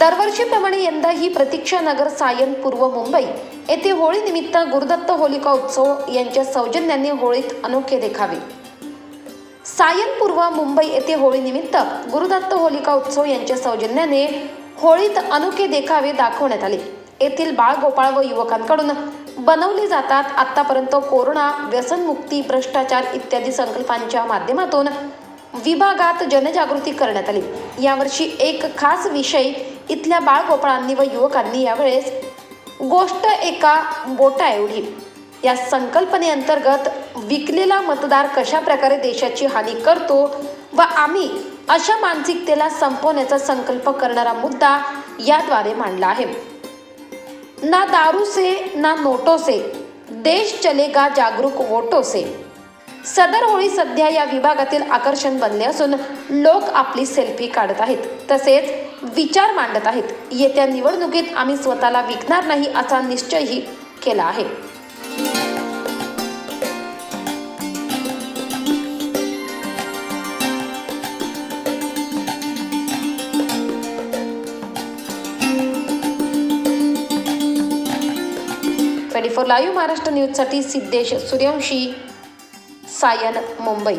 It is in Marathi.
दरवर्षीप्रमाणे यंदाही प्रतीक्षा नगर सायन पूर्व मुंबई येथे होळी निमित्त गुरुदत्त होलिका उत्सव यांच्या सौजन्याने होळीत अनोखे देखावे. सायन पूर्व मुंबई येथे होळीनिमित्त गुरुदत्त होलिका उत्सव यांच्या सौजन्याने होळीत अनोखे देखावे दाखवण्यात आले. येथील बाळगोपाळ व युवकांकडून बनवले जातात आतापर्यंत कोरोना व्यसनमुक्ती भ्रष्टाचार इत्यादी संकल्पांच्या माध्यमातून विभागात जनजागृती करण्यात आली. यावर्षी एक खास विषय इथल्या बाळगोपाळांनी व युवकांनी यावेळेस गोष्ट एका बोटा एवढी या संकल्पनेअंतर्गत विकलेला मतदार कशा प्रकारे देशाची हानी करतो व आम्ही अशा मानसिकतेला संपवण्याचा संकल्प करणारा मुद्दा याद्वारे मांडला आहे. ना दारू से ना नोटो से देश चलेगा जागरूक वोटो से सदर होळी सध्या या विभागातील आकर्षण बनले असून लोक आपली सेल्फी काढत आहेत. तसेच विचार मांडत आहेत. येत्या निवडणुकीत आम्ही स्वतःला विकणार नाही असा निश्चयही केला आहे. ट्वेंटी फोर लाईव्ह महाराष्ट्र न्यूजसाठी सिद्धेश सूर्यवंशी. सायन मुंबई.